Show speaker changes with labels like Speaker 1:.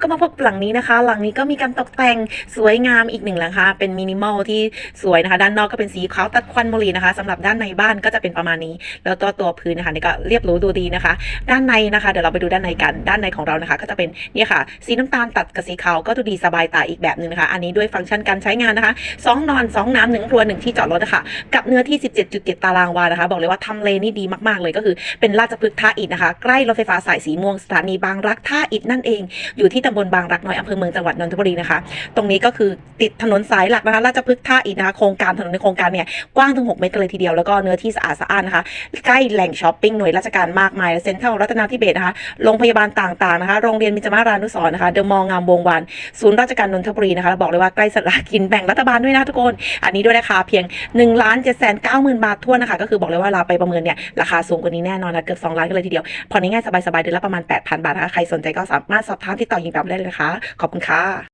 Speaker 1: ก็มาพบหลังนี้นะคะ หลังนี้ก็มีการตกแต่งสวยงามอีกหนึ่งหลังคาเป็นมินิมอลที่สวยนะคะ ด้านนอกก็เป็นสีขาวตัดควันบุหรี่นะคะสำหรับด้านในบ้านก็จะเป็นประมาณนี้ แล้วตัวตัวพื้นนะคะนี่ก็เรียบหรูดูดีนะคะ ด้านในนะคะ เดี๋ยวเราไปดูด้านในกันด้านในของเรานะคะ ก็จะเป็นนี่ค่ะ สีน้ำตาลตัดกับสีขาวก็ดูดีสบายตาอีกแบบหนึ่งนะคะ อันนี้ด้วยฟังก์ชันการใช้งานนะคะสองนอนสองน้ำหนึ่งครัวหนึ่งที่จอดรถนะคะกับเนื้อที่ 17.7 ตารางวานะคะ บอกเลยว่าทำเลนี่ดีมากๆเลยก็คือเป็นราชพฤกษ์ท่าอิฐนะคะ ใกล้รถไฟฟ้าสายสีม่วงสถานีบางรักท่าอิฐนั่นเองอยู่ที่ตำบลบางรักน้อยอำเภอเมืองจังหวัดนนทบุรีนะคะ ตรงนี้ก็คือติดถนนสายหลักนะคะราชพฤกษ์ท่าอินะคะโครงการถนนในโครงการเนี่ยกว้างถึง 6 เมตรเลยทีเดียวแล้วก็เนื้อที่สะอาดสะอ้านนะคะใกล้แหล่งช้อปปิ้งหน่วยราชการมากมายเซ็นทรัลรัตนาธิเบศนะคะโรงพยาบาลต่างๆนะคะโรงเรียนมิจมารานุสร์นะคะเดอะมอลล์งามวงวานศูนย์ราชการนนทบุรีนะคะบอกเลยว่าใกล้สลากินแบ่งรัฐบาลด้วยนะทุกคน อันนี้ด้วยราคาเพียง1นึ่งล้านเจ็ดแสนเก้าหมื่นบาททั่วนนะคะ ก็คือบอกเลยว่าเราไปประเมินเนี่ยราคาสูงกว่านี้แน่นอนนะเกือบ2ล้านกันเลยทีเดียวผ่อนง่ายๆสบายๆเดือนละประมาณ8,000บาทนะคะใครสนใจก็สามารถสอบถามติดต่อยิงแบบได้เลยนะคะ ขอบคุณค่ะ